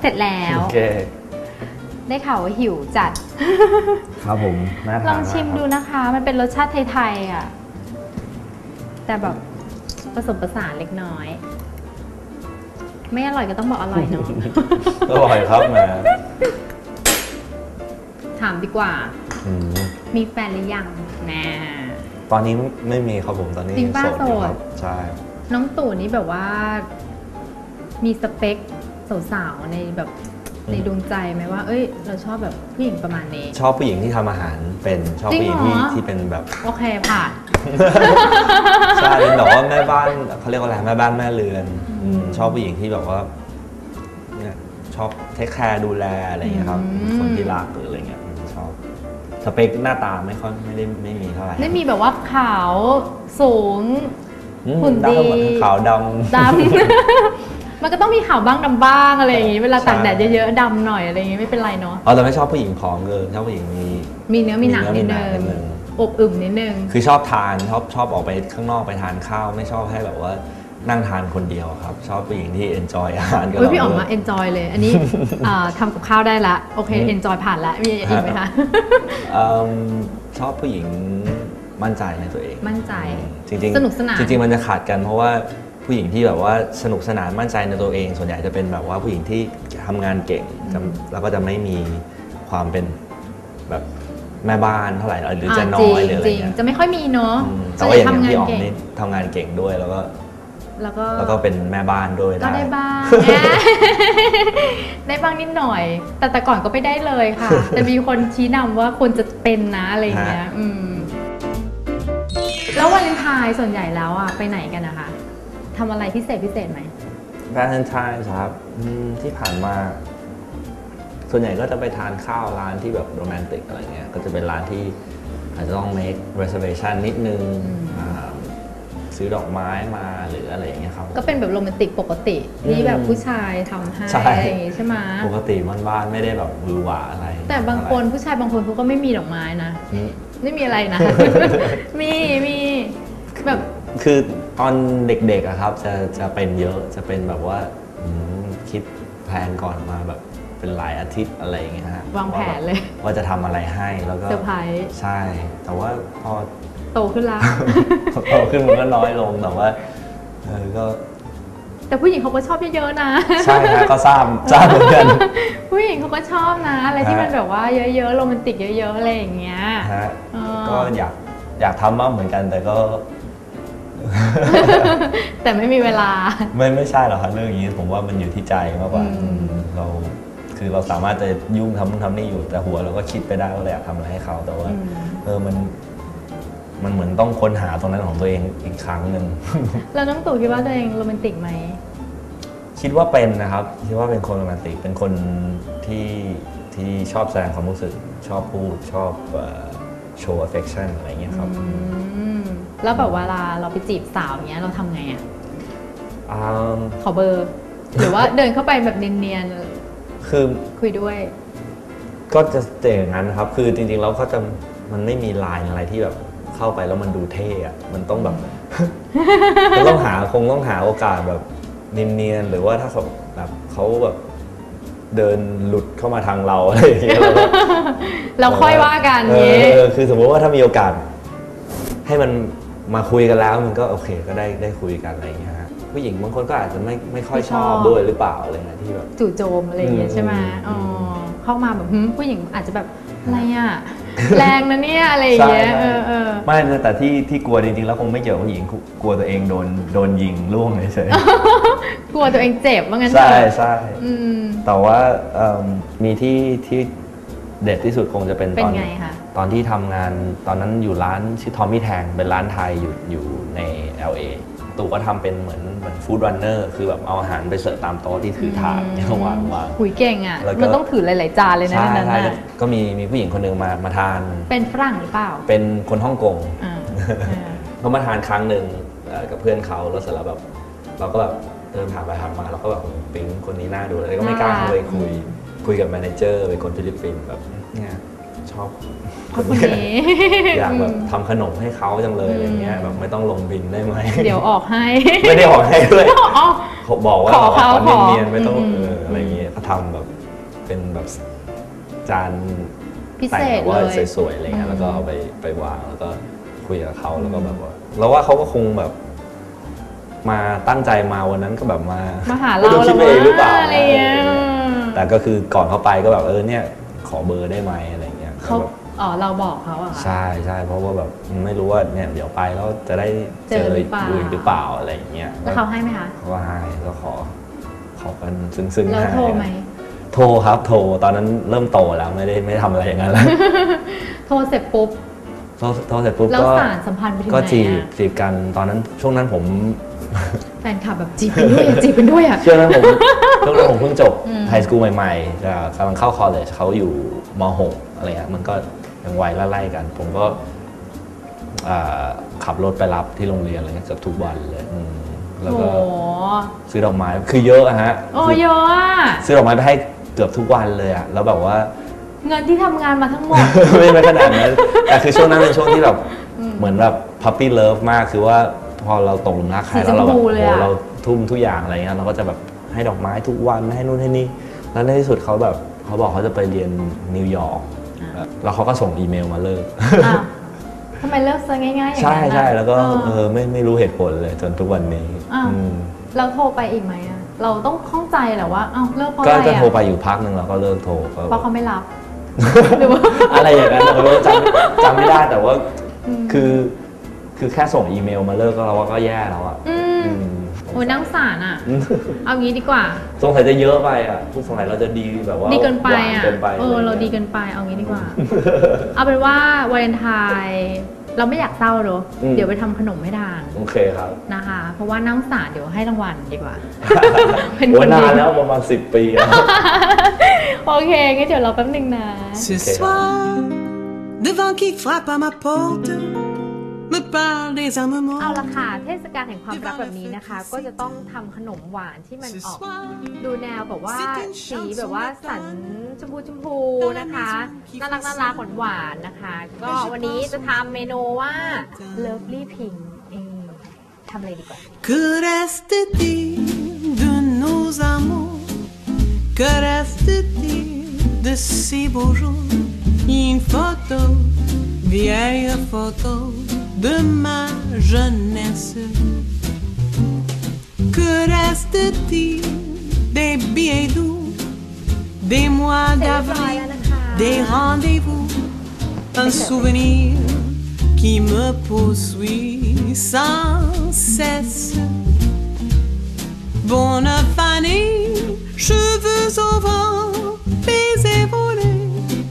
เสร็จแล้ว โอเค ได้ข่าวว่าหิวจัด ครับผมน่าทานลองชิมากครับดูนะคะ มันเป็นรสชาติไทยๆอะ แต่แบบผสมผสานเล็กน้อย ไม่อร่อยก็ต้องบอกอร่อยเนาะอร่อยครับแหมถามดีกว่า อืมมีแฟนหรือยังแน่ตอนนี้ไม่ไม่มีครับผมตอนนี้จริงป่ะโสดอยู่ครับโสด ใช่ น้องตู่นี่แบบว่า มีสเปค สาวๆในแบบในดวงใจไหมว่า เอ้ย เราชอบแบบผู้หญิงประมาณนี้ ชอบผู้หญิงที่ทำอาหารเป็นชอบจริงผู้หญิงที่เหรอ ที่เป็นแบบ โอเคผ่านใช่เป็นแบบว่าแม่บ้านเขาเรียกว่าอะไรแม่บ้านแม่เรือนอืมชอบผู้หญิงที่แบบว่าเนี่ยชอบเทคแคร์ดูแลอะไรอย่างเงี้ยครับอืมคนที่รักหรืออะไรเงี้ยอืมชอบสเปคหน้าตาไม่ค่อยไม่ได้ไม่มีเท่าไหร่ได้มีแบบว่าขาวสูง อืมหุ่นได้หมดดีขาวดำ ดำ มันก็ต้องมีขาวบ้างดำบ้างอะไรอย่างงี้เวลาใช่ตากแดดเยอะๆดำหน่อยอะไรอย่างงี้ไม่เป็นไรเนาะอ๋อแต่ไม่ชอบผู้หญิงผอมเกินชอบผู้หญิงมีมีเนื้อมีหนังมีนิดเนื้นึอมีหนังนิดนึงงอบอึมนิดนึงคือชอบทานชอบชอบออกไปข้างนอกไปทานข้าวไม่ชอบให้แบบว่านั่งทานคนเดียวครับ ชอบผู้หญิงที่ enjoy อาหารกับเฮ้ยเราพี่ออกมาด้วยเอนจอยเลย อันนี้อ่าทำกับข้าวได้ละโอเคอืมเอนจอยผ่านละมีอีกไหมคะเอิ่มชอบผู้หญิงมั่นใจในตัวเอง มั่นใจจริงๆสนุกสนานจริง ๆ มันจะขาดกันเพราะว่า ผู้หญิงที่แบบว่าสนุกสนานมั่นใจในตัวเอง ส่วนใหญ่จะเป็นแบบว่าผู้หญิงที่ทำงานเก่งจะแล้วก็จะไม่มีความเป็นแบบแม่บ้านเท่าไหร่หรือจะน้อยหรืออะไรจริงเงี้ยๆจะไม่ค่อยมีเนาะอืมส่แต่วนว่าใหอญ่ย่างทำงานพี่อ๋อมเก่งนี่ทำงานเก่งด้วยแล้วก็แล้วก็ แล้วก็เป็นแม่บ้านด้วยก็ได้ ได้บ้าง ได้บ้างนิดหน่อย แต่แต่ก่อนก็ไม่ได้เลยค่ะ แต่มีคนชี้นำว่าควรจะเป็นนะอะไรอย่างเงี้ยอืมแล้ววันเลนไทน์ส่วนใหญ่แล้วอะไปไหนกันนะคะ ทำอะไรพิเศษพิเศษไหมแวาเลนไทน์ครับอืมที่ผ่านมา ส่วนใหญ่ก็จะไปทานข้าวร้านที่แบบโรแมนติกอะไรเงี้ย ก็จะเป็นร้านที่อาจจะต้อง make reservation นิดนึงอืมอ่าซื้อดอกไม้มาหรืออะไรอย่างเงี้ยครับก็เป็นแบบโรแมนติกปกติอืมที่แบบผู้ชายทำให้ใช่ อะไรอย่างงี้ใช่ไหมปกติบ้านๆไม่ได้แบบหวือหวาอะไรแต่บางคนผู้ชายบางคนเขาก็ไม่มีดอกไม้นะ อืม ไม่มีอะไรนะ มีมีแบบ คือ ตอนเด็กๆอะครับจะจะเป็นเยอะจะเป็นแบบว่าอืมคิดแพลนก่อนมาแบบเป็นหลายอาทิตย์อะไรอย่างเงี้ยฮะวางแผนเลย ว่าจะทำอะไรให้แล้วก็เซอร์ไพรส์ใช่ แต่ว่าพอ โตขึ้นแล้ว โตขึ้นมันก็น้อยลงแต่ว่าเออก็แต่ผู้หญิงเขาก็ชอบเยอะๆนะ ใช่ฮะก็ทราบทราบเหมือนกัน ผู้หญิงเขาก็ชอบนะ อะไรที่ฮะมันแบบว่าเยอะๆโรแมนติกเยอะๆอะไรอย่างเงี้ย ฮะเออ ก็อยากอยากทำมากเหมือนกันแต่ก็ แต่ไม่มีเวลา ไม่ไม่ใช่หรอกครับเรื่องอย่างนี้ผมว่ามันอยู่ที่ใจมากกว่าอืม เราคือเราสามารถจะยุ่งทำนู่นทำนี่อยู่แต่หัวเราก็คิดไปได้ว่าเราอยากทำอะไรให้เขาแต่ว่า อืมเออมัน มันเหมือนต้องค้นหาตรงนั้นของตัวเองอีกครั้งหนึ่ง แล้วน้องตู่คิดว่าตัวเองโรแมนติกไหม คิดว่าเป็นนะครับ คิดว่าเป็นคนโรแมนติก เป็นคนที่ที่ชอบแสดงความรู้สึก ชอบพูด ชอบโชว์ affection อะไรอย่างเงี้ยครับ อืม แล้วแบบเวลาเราไปจีบสาวอย่างเงี้ยเราทำไงอะอ่าขอเบอร์ หรือว่าเดินเข้าไปแบบเนียนคือๆคุยด้วย ก็จะเจออย่างนั้นนะครับ คือจริงๆแล้วเขาจะมันไม่มีไลน์อะไรที่แบบเข้าไปแล้วมันดูเท่อะมันต้องแบบ มันต้องหาคงต้องหาโอกาสแบบเนียนๆหรือว่าถ้าเขาแบบเขาแบบเดินหลุดเข้ามาทางเรา อะไรอย่างเงี้ยเราก็ เราค่อยว่ากันเอเงี้อเออคือสมมติว่าถ้ามีโอกาส ให้มัน มาคุยกันแล้วมันก็โอเคก็ได้ได้คุยกันอะไรอย่างเงี้ยฮะผู้หญิงบางคนก็อาจจะไม่ไม่ค่อยชอบด้วยหรือเปล่าอะไรเงี้ยที่แบบ จู่โจมอะไรอย่างเงี้ยอืมใช่ไหมอือ๋อมเข้ามาแบบหึผู้หญิงอาจจะแบบอะไรอะแรงนะเนี่ยอะไรอย่างเงี้ยใช่เออเออไม่นะแต่ที่ที่กลัวจริงๆแล้วคงไม่เกี่ยวกับผู้หญิงกลัวตัวเองโดนโดนยิงล่วงเฉยกลัวตัวเองเจ็บว่างั้นๆเถใช่อะใช่อืมแต่ว่าเอิ่มมีที่ที่ เด็ดที่สุดคงจะเป็นเป็ตนอนไงคะตอนที่ทำงานตอนนั้นอยู่ร้านชื่อทอมมี่แทงเป็นร้านไทยอยู่อยู่ใน LA ตู่ก็ทำเป็นเหมือนเหมือนฟู้ดรันเนอร์คือแบบเอาอาหารไปเสิร์ฟตามโต๊ะที่ถือถาดเนี่ยวางวางหุยเก่งอะแล้วก็มันต้องถือหลาย ๆ จานเลยนะใช่ในนั้นใช่น่ะก็มีมีผู้หญิงคนหนึ่งมามาทาน เป็นฝรั่งหรือเปล่า เป็นคนฮ่องกงอ่าอ่าเขามาทานครั้งหนึ่งเอ่อกับเพื่อนเขาแล้วเสร็จแล้วแบบเราก็แบบเดินผ่านไปผ่านมาเราก็แบบปิ๊งคนนี้น่าดูเลยก็ไม่กล้าเข้าไปคุย คุยกับแมเนเจอร์เป็นคนฟิลิปปินส์แบบเนี่ยชอบขอบคุณนี้อยากแบบทำขนมให้เขาจังเลยอะไรเงี้ยแบบไม่ต้องลงบินได้ไหมเดี๋ยวออกให้ไม่ได้ออกให้ด้วยอ๋อเขาบอกว่าขอเขาขอขอเนียนๆไม่ต้องอืมเอออะไรเงี้ยเขาทำแบบเป็นแบบจานพิเศแต่งษแบบเลว่ายสวยๆอะไรเงี้อืยมแล้วก็เอาไปไปวางแล้วก็คุยกับเขาแล้วก็แบบว่าเราว่าเขาก็คงแบบ มาตั้งใจมาวันนั้นก็แบบมามาหาไม่เรารู้คิดไปเองหรือเปล่าอะไรเงี้ย แต่ก็คือก่อนเขาไปก็แบบเออเนี่ยขอเบอร์ได้ไหมอะไรเงี้ยเขาก็แบบอ๋อเราบอกเขาอะค่ะ ใช่ใช่เพราะว่าแบบไม่รู้ว่าเนี่ยเดี๋ยวไปแล้วจะได้เจอหรือเปล่าดูอีกหรือเปล่าอะไรอย่างเงี้ยแล้วเขาให้ไหมคะเขาก็ให้ก็ขอขอกันซึ้งๆแล้วให้โทรไหม โทรครับโทรตอนนั้นเริ่มโตแล้วไม่ได้ไม่ได้ทำอะไรอย่างนั้นแล้ว โทรเสร็จปุ๊บ โทรโทรเสร็จปุ๊บแล้วก็สารสัมพันธ์ไปถึงไหนก็จีบอะจีบกันตอนนั้นช่วงนั้นผม แฟนคลับแบบจีบกันด้วยอะจีบกันด้วยอะช่วงนั้นผมช่วงนั้นผมเพิ่งจบอืมไฮสคูลใหม่ๆจะกำลังเข้าคอลเลจเขาอยู่ม .6 อะไรเงี้ยมันก็ยังวัยไล่ๆกัน ผมก็อ่าขับรถไปรับที่โรงเรียนอะไรเงี้ยเกือบทุกวันเลยอืมแล้วโอ้ก็โหซื้อดอกไม้คือเยอะอะฮะโอ้คือเยอะอะซื้อดอกไม้ไปให้เกือบทุกวันเลยอะแล้วแบบว่า เงินที่ทำงานมาทั้งหมด ไม่ไม่ขนาดนั้นแต่คือช่วงนั้นเป็นช่วงที่แบบอืมเหมือนแบบพั p ปี้เลิฟมากคือว่า พอเราตกหลุมรักใครสีแล้วเราแบบชมพูเลยโอ้อะเราทุ่มทุกอย่างอะไรเงี้ยเราก็จะแบบให้ดอกไม้ทุกวันให้นู่นให้นี่แล้วในที่สุดเขาแบบเขาบอกเขาจะไปเรียนนิวยอร์กแล้วเขาก็ส่งอีเมลมาเลิกอ้าวทำไมเลิกซะง่ายๆอย่างนั้นใช่อะใช่แล้วก็เออเออไม่ไม่รู้เหตุผลเลยจนทุกวันนี้อ้าวอืมเราโทรไปอีกไหมอะเราต้องข้องใจแหละว่าเอ้าเลิกเพราะก็อะไรจะอะโทรไปอยู่พักหนึ่งแล้วก็เลิกโทรก็เพราะเขาไม่รับหรือว่าอะไรอย่างนั้นเราจำจำไม่ได้แต่ว่าอืมคือ คือแค่ส่งอีเมลมาเลิกก็เราว่าก็แย่แล้วอะอืมอืมโอ้ยนั่งสารอะ เอางี้ดีกว่า สงสัยจะเยอะไปอะผู้สงสัยเราจะดีแบบว่าดีเกินไปหวาอะ เกินไปเออ เราดีเกินไป เอางี้ดีกว่า เอาเป็นว่าวาเลนไทน์เราไม่อยากเศร้าเนอะเดี๋ยวไปทำขนมให้ทานโอเคครับนะคะ เพราะว่านั่งสารเดี๋ยวให้รางวัลดีกว่า เป็นโอ้คนดี นานแล้วประมาณสิบปีแล้วโอเคงั้นเดี๋ยวเราแป๊บนึงนะ Ce soir, le vent qui frappe à ma porte me parle des เอา armements. ละค่ะ เทศกาลแห่งความรักแบบนี้นะคะ ก็จะต้องทำขนมหวานที่มัน Ce ออก soir, ดูแนวแบบว่าสีแบบว่าสันชมพูชมพูนะคะน่ารักน่ารักหวานหวานๆนะคะ ก็วันนี้จะทำเมนูว่า Lovely Pink เองทำอะไรดีกว่า que reste-t-il de nos amours Que reste-t-il de ces beaux jours Une photo, vieille photo de ma jeunesse. Que reste-t-il des billets doux, des mois d'avril, des rendez-vous, un souvenir qui me poursuit sans cesse. Bonne fanée, cheveux au vent, baisers volés,